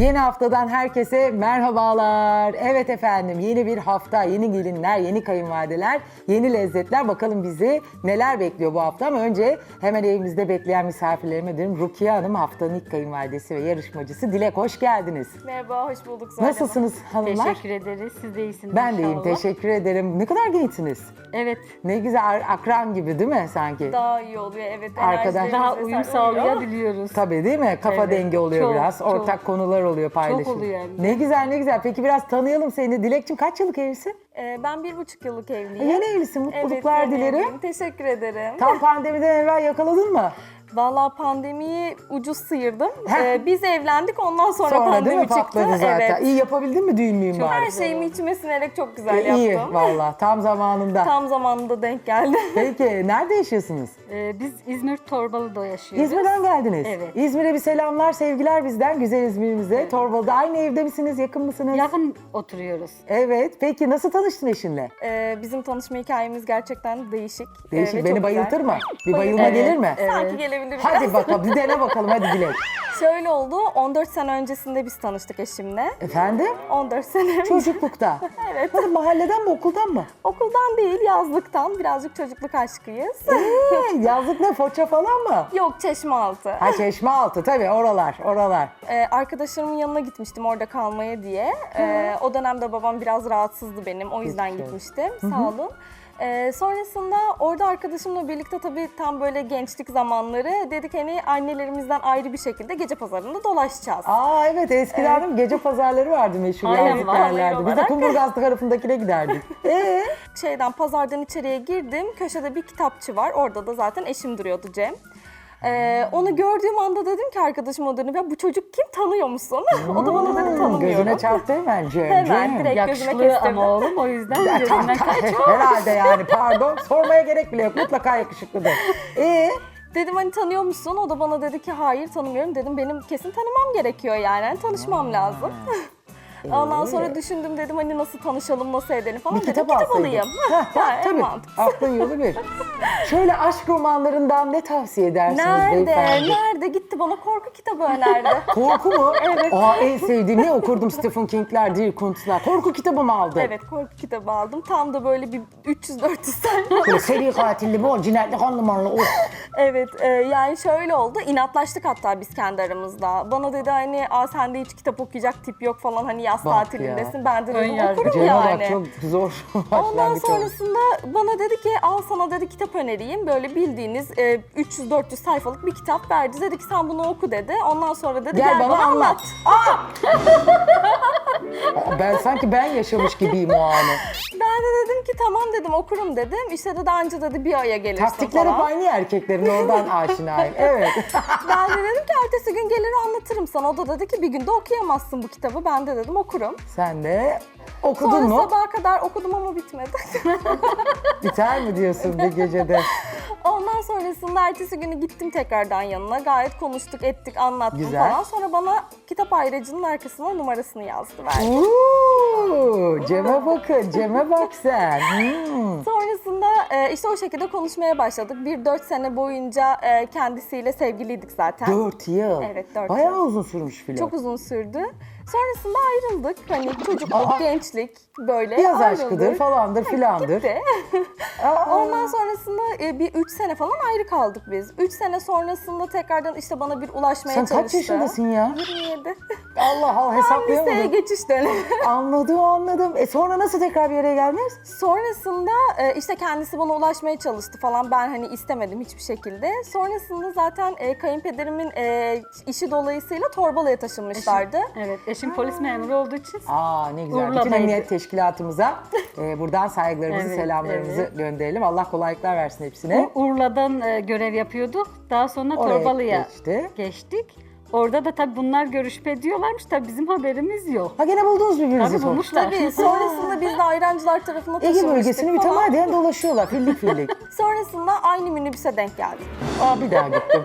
Yeni haftadan herkese merhabalar. Evet efendim yeni bir hafta, yeni gelinler, yeni kayınvalideler, yeni lezzetler. Bakalım bizi neler bekliyor bu hafta ama önce hemen evimizde bekleyen misafirlerime dedim. Rukiye Hanım haftanın ilk kayınvalidesi ve yarışmacısı. Dilek hoş geldiniz. Merhaba, hoş bulduk Zuhal Hanım. Nasılsınız hanımlar? Teşekkür ederiz. Siz de iyisiniz Ben de iyiyim inşallah. teşekkür ederim. Ne kadar gençsiniz. Evet. Ne güzel akran gibi değil mi sanki? Daha iyi oluyor, evet. Arkadaş- enerjilerimiz Daha vesaire uyum oluyor. sağlayabiliyoruz. Tabii değil mi? Kafa Evet, dengi oluyor çok, biraz. çok. Ortak konular oluyor paylaşım. oluyor hem de. Ne güzel ne güzel. Peki biraz tanıyalım seni. Dilekçim kaç yıllık evlisin? Ee, ben bir buçuk yıllık evliyim. Yeni evlisin. Mutluluklar evet, dilerim. evliyim. Teşekkür ederim. Tam pandemiden evvel yakaladın mı? Vallahi pandemiyi ucuz sıyırdım. Ee, biz evlendik, ondan sonra, Sonra değil pandemi çıktı. zaten. Evet. İyi yapabildin mi düğün müyüm bari? Her şeyimi içime sinerek çok güzel İyi, iyi yaptım. valla tam zamanında. Tam zamanında denk geldi. Peki nerede yaşıyorsunuz? Ee, biz İzmir Torbalı'da yaşıyoruz. İzmir'den geldiniz. Evet. İzmir'e bir selamlar, sevgiler bizden güzel İzmir'imize. Torbalı'da aynı evde misiniz, yakın mısınız? Yakın oturuyoruz. Evet. Peki nasıl tanıştın eşinle? Ee, bizim tanışma hikayemiz gerçekten değişik. Değişik. Ee, Beni çok bayıltır güzel. mı? Bir bayılma Evet, gelir mi? evet. Sanki gelebilir biraz. Hadi bakalım bir dene bakalım hadi Dilek. Şöyle oldu, 14 sene öncesinde biz tanıştık eşimle. Efendim? 14 sene önce. Çocuklukta. Evet. Hadi mahalleden mi okuldan mı? Okuldan değil, yazlıktan. Birazcık çocukluk aşkıyız. Ee, yazlık ne foça falan mı? Yok, Çeşmealtı. Ha çeşme altı tabii oralar oralar. Ee, arkadaşlarımın yanına gitmiştim orada kalmaya diye. Ee, o dönemde babam biraz rahatsızdı benim. O yüzden Geçmiş gitmiştim. Sağ olun. Ee, sonrasında orada arkadaşımla birlikte tabii tam böyle gençlik zamanları dedik hani annelerimizden ayrı bir şekilde gece pazarında dolaşacağız. Aa evet eskiden gece pazarları vardı meşhur Aynen, yazlık vallahi yerlerde. Biz de. Kumburgaz tarafındakine giderdik. Ee? Şeyden pazardan içeriye girdim. Köşede bir kitapçı var. Orada da zaten eşim duruyordu Cem. Ee, onu gördüğüm anda dedim ki arkadaşıma dönüp ya bu çocuk kim tanıyor musun? o da bana dedi tanımıyorum. Gözüne çarptı hemen Cem. Hemen, direkt. gözüme Yakışıklı kestirdi. ama oğlum o yüzden Ya, tam- kaçıyor. Herhalde yani pardon sormaya gerek bile yok mutlaka yakışıklıdır. Ee? Dedim hani tanıyor musun? O da bana dedi ki hayır tanımıyorum. Dedim benim kesin tanımam gerekiyor yani. Hani tanışmam lazım. Ondan sonra düşündüm dedim hani nasıl tanışalım, nasıl edelim falan. Bir dedim, kitap kitap alsaydın. alayım. Heh, Ha, en tabii. Aklın yolu bir. Şöyle aşk romanlarından ne tavsiye edersiniz Nerede? beyefendi? Nerede? Gitti bana korku kitabı önerdi. Korku mu? evet. Aa en sevdiğim ne okurdum Stephen King'ler, Dil Kuntz'lar. Korku kitabı mı aldın? evet korku kitabı aldım. Tam da böyle bir 300-400 sayfa. Böyle seri katilli, bol cinayetli, kanlı manlı. Of. Evet e, yani şöyle oldu. İnatlaştık hatta biz kendi aramızda. Bana dedi hani Aa, sende hiç kitap okuyacak tip yok falan hani yaz Bak tatilindesin. Ben de Ön dedim yargı. okurum Cem'e yani. bak çok zor Ondan başlangıç sonrasında bana dedi ki al sana dedi kitap önereyim. Böyle bildiğiniz e, 300-400 sayfalık bir kitap verdi. Dedi ki sen bunu oku dedi. Ondan sonra dedi Gel, bana anlat. Aa, ben sanki ben yaşamış gibiyim o anı. Ben de dedim ki tamam dedim okurum dedim. İşte dedi anca dedi bir aya gelirsin Taktikler hep falan. aynı ya erkeklerin oradan aşinayım. Evet. Ben de dedim ki ertesi gün gelir anlatırım sana. O da dedi ki bir günde okuyamazsın bu kitabı. Ben de dedim okurum. Sen de okudun Sonra mu? sabaha kadar okudum ama bitmedi. Biter mi diyorsun bir gecede? Ondan sonrasında ertesi günü gittim tekrardan yanına. Gayet konuştuk, ettik, anlattım Güzel. falan. Sonra bana kitap ayracının arkasına numarasını yazdı verdi. Uuu, Cem'e bakın, Cem'e bak sen. Hmm. Sonrasında e, işte o şekilde konuşmaya başladık. Bir dört sene boyunca e, kendisiyle sevgiliydik zaten. Dört yıl. Evet, dört Bayağı yıl. uzun sürmüş flört. Çok uzun sürdü. Sonrasında ayrıldık. Hani çocukluk, gençlik böyle Yaz ayrıldık. aşkıdır falandır filandır. Gitti. Aa, Ondan sonrasında e, bir 3 sene falan ayrı kaldık biz. 3 sene sonrasında tekrardan işte bana bir ulaşmaya sen çalıştı. kaç yaşındasın ya? 27. Allah Allah Liseye hesaplayamadım. geçiş dönemi. Anladım anladım. E sonra nasıl tekrar bir araya geldiniz? Sonrasında e, işte kendisi bana ulaşmaya çalıştı falan. Ben hani istemedim hiçbir şekilde. Sonrasında zaten e, kayınpederimin e, işi dolayısıyla Torbalı'ya taşınmışlardı. Evet eşim polis memuru olduğu için Aa ne güzel. Bütün Urla'daydı. emniyet teşkilatımıza e, buradan saygılarımızı, Evet, selamlarımızı evet. gönderelim. Allah kolaylıklar versin hepsine. Urla'dan e, görev yapıyorduk. Daha sonra Oraya Torbalı'ya geçti. geçtik. Orada da tabii bunlar görüşüp ediyorlarmış. Tabii bizim haberimiz yok. Ha gene buldunuz birbirinizi. Tabii sonra. bulmuşlar. Tabii sonrasında biz de Ayrancılar tarafına Ege taşınmıştık bölgesini falan. mütemadiyen dolaşıyorlar fillik fillik. Sonrasında aynı minibüse denk geldik. Aa bir daha gittim.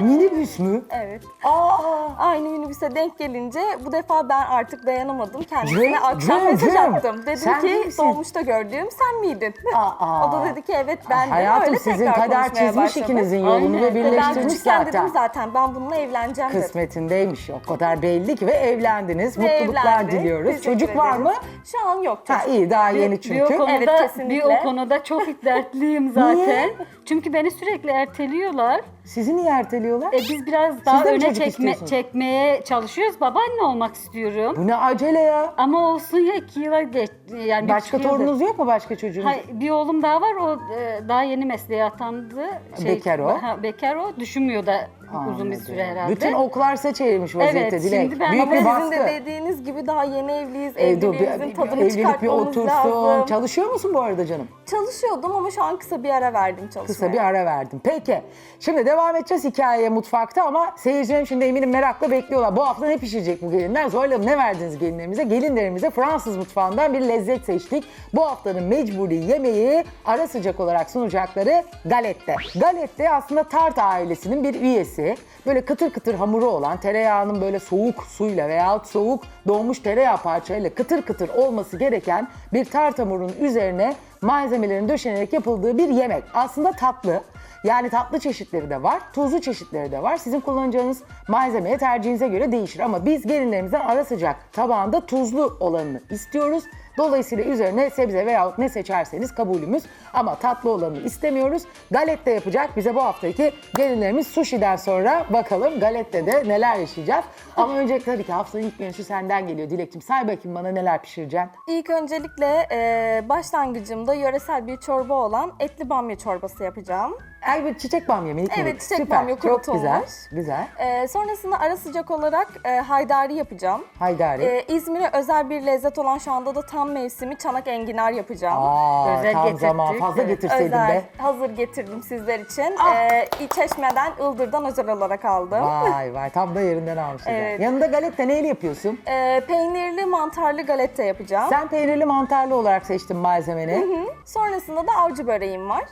Minibüs mü? Evet. Aa! Aynı minibüse denk gelince bu defa ben artık dayanamadım. Kendisine Cem, akşam Cem, mesaj Cem. attım. Dedim Sen değil ki misin? dolmuşta gördüğüm sen miydin? Aa. O da dedi ki evet ben de Hayatım öyle sizin tekrar kader konuşmaya çizmiş başladık. ikinizin yolunu ve Ve ben Ben birleştirmiş küçükken dedim zaten. zaten ben bununla evleneceğim dedim. Kısmetindeymiş o kadar belli ki ve evlendiniz. Ve Mutluluklar evlendik. diliyoruz. Teşekkür Çocuk var ederiz. mı? Şu an yok Ha çocuk. iyi daha yeni Bir çünkü. o konuda, Evet, bir o konuda çok dertliyim zaten. Çünkü beni sürekli erteliyorlar. Sizi niye erteliyorlar? E, biz biraz daha de mi öne çocuk çekme, istiyorsunuz? çekmeye çalışıyoruz. Babaanne olmak istiyorum. Bu ne acele ya? Ama olsun ya iki yıla geç. Yani bir Başka buçuk yıldır. torununuz yok mu başka çocuğunuz? Hayır, bir oğlum daha var. O e, daha yeni mesleğe atandı. Bekar o. Ha, bekar o. Düşünmüyor da uzun bir süre herhalde. Bütün oklar seçilmiş vaziyette Evet, Dilek. şimdi ben- Büyük bir baskı. sizin de dediğiniz gibi daha yeni evliyiz. Bir- Evliliğimizin bir- tadını evlilik bir otursun. lazım. Çalışıyor musun bu arada canım? Çalışıyordum ama şu an kısa bir ara verdim çalışmaya. Kısa bir ara verdim. Peki. Şimdi devam edeceğiz hikayeye mutfakta ama seyircilerim şimdi eminim merakla bekliyorlar. Bu hafta ne pişirecek bu gelinler? Hanım ne verdiniz gelinlerimize? Gelinlerimize Fransız mutfağından bir lezzet seçtik. Bu haftanın mecburi yemeği ara sıcak olarak sunacakları galette. Galette aslında tart ailesinin bir üyesi. Böyle kıtır kıtır hamuru olan tereyağının böyle soğuk suyla veya soğuk donmuş tereyağı parçayla kıtır kıtır olması gereken bir tart hamurunun üzerine malzemelerin döşenerek yapıldığı bir yemek. Aslında tatlı. Yani tatlı çeşitleri de var, tuzlu çeşitleri de var. Sizin kullanacağınız malzemeye tercihinize göre değişir. Ama biz gelinlerimizden ara sıcak tabağında tuzlu olanını istiyoruz. Dolayısıyla üzerine sebze veyahut ne seçerseniz kabulümüz. Ama tatlı olanı istemiyoruz. Galette yapacak bize bu haftaki gelinlerimiz sushi'den sonra bakalım Galette'de neler yaşayacağız. Ama önce tabii ki haftanın ilk menüsü senden geliyor Dilekçim. Say bakayım bana neler pişireceksin. İlk öncelikle e, başlangıcımda yöresel bir çorba olan etli bamya çorbası yapacağım. Bu çiçek bamya minik Evet, çiçek Süper. bamya Çok güzel. Güzel. E, sonrasında ara sıcak olarak e, haydari yapacağım. Haydari. E, İzmir'e özel bir lezzet olan şu anda da tam mevsimi çanak enginar yapacağım. Aa, özel tam getirttik. zaman. Fazla Evet. getirseydin özel, be. hazır getirdim sizler için. Ah! E, Çeşme'den, Ildır'dan özel olarak aldım. Vay vay tam da yerinden almışsın. Evet. Yanında galette neyle yapıyorsun? E, peynirli mantarlı galette yapacağım. Sen peynirli mantarlı olarak seçtin malzemeni. Hı, Sonrasında da avcı böreğim var.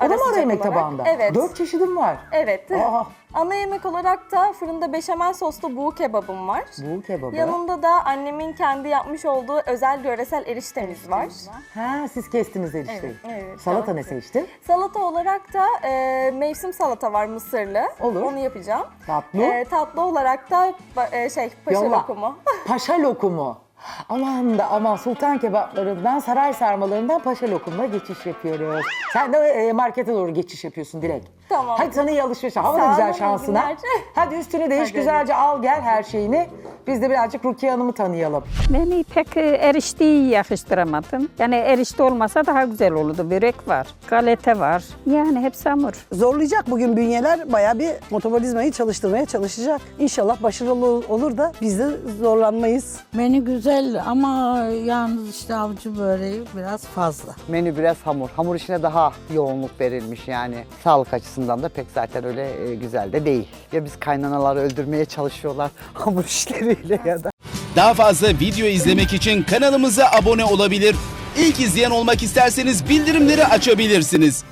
O da mı ara yemek olarak. tabağında? Evet. Dört çeşidim var. Evet. Aa. Ana yemek olarak da fırında beşamel soslu buğu kebabım var. Bu kebabı. Yanında da annemin kendi yapmış olduğu özel yöresel eriştemiz var. Ha siz kestiniz erişteyi. Evet, evet, Salata ne seçtin? Salata olarak da e, mevsim salata var mısırlı. Olur. Onu yapacağım. Tatlı. E, tatlı olarak da e, şey paşa Yolla. lokumu. Paşa lokumu. Aman da aman sultan kebaplarından, saray sarmalarından paşa lokumuna geçiş yapıyoruz. Sen de e, markete doğru geçiş yapıyorsun Dilek. Tamam. Hadi sana iyi alışveriş. Hava da Sağ güzel olun, iyi şansına. günler. Hadi üstünü değiş Hadi. güzelce al gel her şeyini. Biz de birazcık Rukiye Hanım'ı tanıyalım. Beni pek e, erişteyi yakıştıramadım. Yani erişte olmasa daha güzel olurdu. Börek var, galete var. Yani hepsi hamur. zorlayacak bugün bünyeler bayağı bir metabolizmayı çalıştırmaya çalışacak. İnşallah başarılı ol- olur da biz de zorlanmayız. Menü güzel ama yalnız işte avcı böreği biraz fazla. Menü biraz hamur. Hamur işine daha yoğunluk verilmiş yani. Sağlık açısından da pek zaten öyle e, güzel de değil. Ya biz kaynanaları öldürmeye çalışıyorlar hamur işleriyle ya da. Daha fazla video izlemek için kanalımıza abone olabilir. İlk izleyen olmak isterseniz bildirimleri açabilirsiniz.